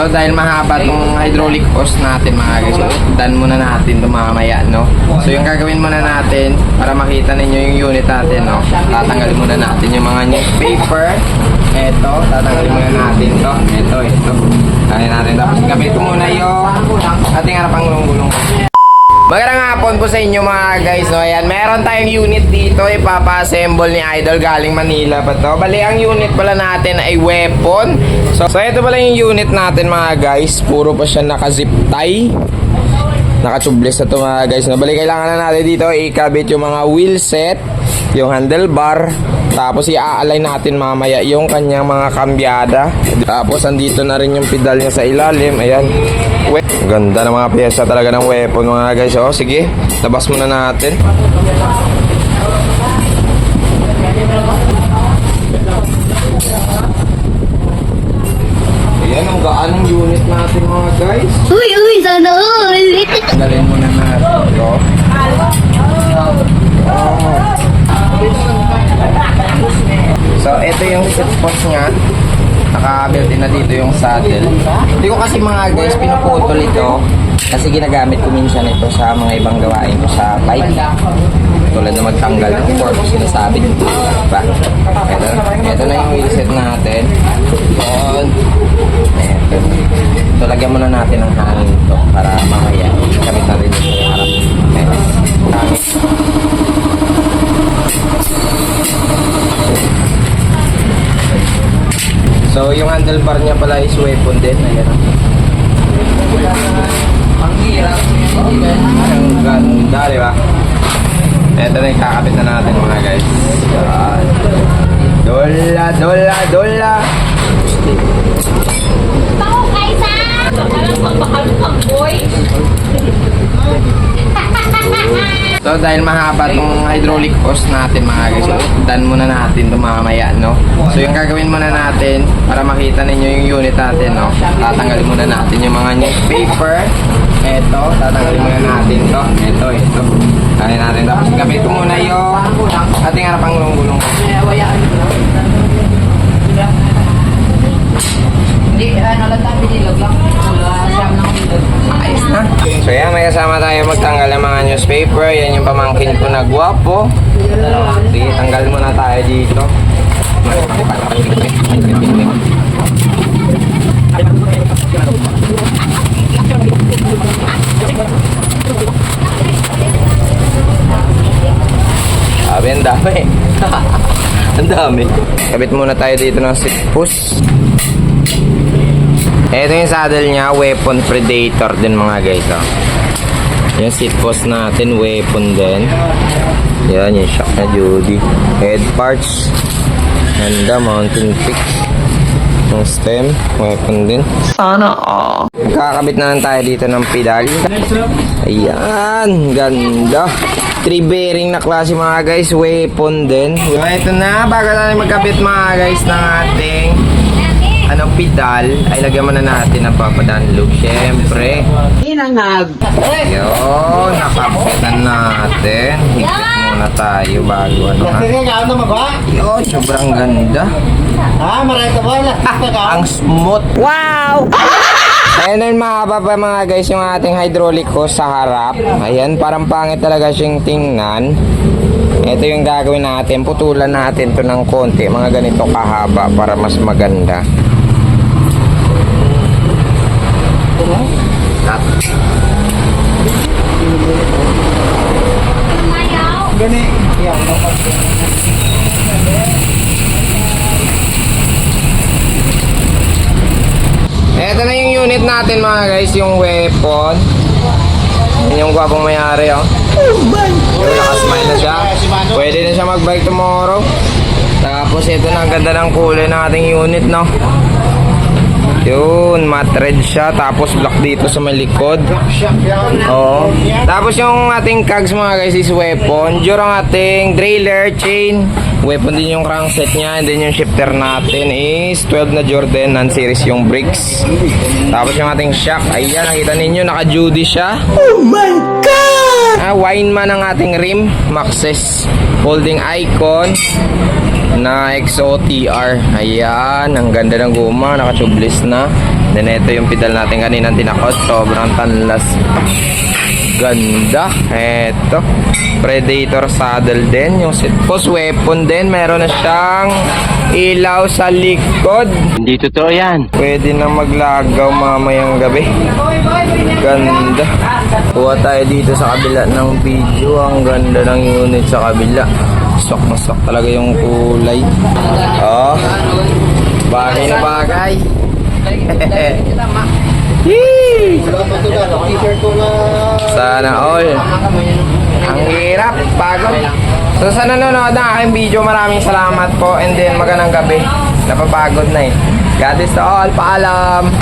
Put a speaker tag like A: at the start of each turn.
A: So dahil mahaba tong hydraulic hose natin mga guys, so dan muna natin ito mamaya, no? So yung gagawin muna natin, para makita ninyo yung unit natin, no? Tatanggalin muna natin yung mga newspaper. Ito, tatanggalin muna natin to. Ito, ito. Tatanggalin natin. Tapos gamit ko muna yung ating harapang gulong-gulong. Magandang hapon po sa inyo mga guys. No? Ayan, meron tayong unit dito. Ipapa-assemble ni Idol galing Manila pa to. Bali, ang unit pala natin ay weapon. So, so ito pala yung unit natin mga guys. Puro pa siya naka-zip tie. Naka-tubeless na to mga guys. No? Bali, kailangan na natin dito ikabit yung mga wheel set, yung handlebar, tapos i-align natin mamaya yung kanyang mga kambyada. Tapos andito na rin yung pedal niya sa ilalim. Ayan. We- Ganda ng mga pyesa talaga ng weapon mga guys. Oh, sige, labas muna natin. Saddle. Hindi ko kasi mga guys pinuputol ito kasi ginagamit ko minsan ito sa mga ibang gawain ko sa bike. Tulad na magtanggal ng fork, sinasabi ko. Diba? Ito, ito na yung wheel set natin. Yun. Ito. So, lagyan muna natin ng hangin ito para mamaya kabit na rin yung harap. Ito. Hangin. So, yung handlebar niya pala is weapon din. Ayan. Ang hirap. Ang ganda, di ba? Ito na yung kakabit na natin mga guys. Yan. Dola, dola, dola.
B: Ako, Kaisa! Alam magmahal ang boy.
A: So dahil mahaba tong hydraulic hose natin mga guys, so dan muna natin ito mamaya, no? So yung gagawin muna natin, para makita ninyo yung unit natin, no? Tatanggalin muna natin yung mga newspaper. Ito, tatanggalin muna natin to. Ito, ito. Tatanggalin natin. Tapos gamit ko muna yung ating harapang gulong-gulong.
C: Hindi, ano lang tayo binilog lang.
A: Kasama tayo magtanggal ng mga newspaper. Yan yung pamangkin ko na gwapo. Sige, tanggal muna tayo dito. Sabi, ang dami. ang dami. Kabit muna tayo dito ng seat push. Ito yung saddle niya, weapon predator din mga guys. Oh. Yung seat post natin, weapon din. Yan, yung shock na Judy. Head parts. Ganda, mountain pick. Yung stem, weapon din. Sana all. Magkakabit na lang tayo dito ng pedal. Ayan, ganda. Three bearing na klase mga guys, weapon din. So, ito na, bago tayo magkabit mga guys ng ating anong pedal, ay lagyan muna natin ng papadaan loop. Siyempre.
C: Inangag.
A: Yun, nakapitan natin. Higpit muna tayo bago ano ha.
D: Ano?
A: Yun, sobrang ganda.
D: Ha, maray ka ba?
A: Ang smooth. Wow! Ayan na yung mahaba pa mga guys yung ating hydraulic hose sa harap. Ayan, parang pangit talaga siyang tingnan. Ito yung gagawin natin. Putulan natin to ng konti. Mga ganito kahaba para mas maganda.
D: Gani. Yan.
A: Ito na yung unit natin mga guys, yung weapon. Yan yung gwapong mayari oh. Yung nakasmile na siya. Pwede na siya mag-bike tomorrow. Tapos ito na ang ganda ng kulay ng ating unit no. Yun, matte red siya. Tapos black dito sa may likod. Oo. Tapos yung ating cogs mga guys is weapon. Dure ang ating trailer, chain. Weapon din yung crankset niya. And then yung shifter natin is 12 na Jordan. Non-series yung brakes. Tapos yung ating shock. Ayan, nakita ninyo. Naka-Judy siya. Oh my God! Ah, wine man ang ating rim. Maxes. Holding icon na XOTR. Ayan, ang ganda ng guma, nakatubeless na. Then ito yung pedal natin kaninang tinakot. Sobrang tanlas. Ganda. Eto. Predator saddle din. Yung sit post weapon din. Meron na siyang ilaw sa likod.
E: Hindi totoo yan.
A: Pwede na maglagaw mamayang gabi. Ganda. Kuha tayo dito sa kabila ng video. Ang ganda ng unit sa kabila. Sok na sok talaga yung kulay. Oh. Bagay na bagay. Yee! Sana all. Ang hirap, pagod. So sa nanonood ng aking video, maraming salamat po and then magandang gabi. Napapagod na eh. God is all. Paalam.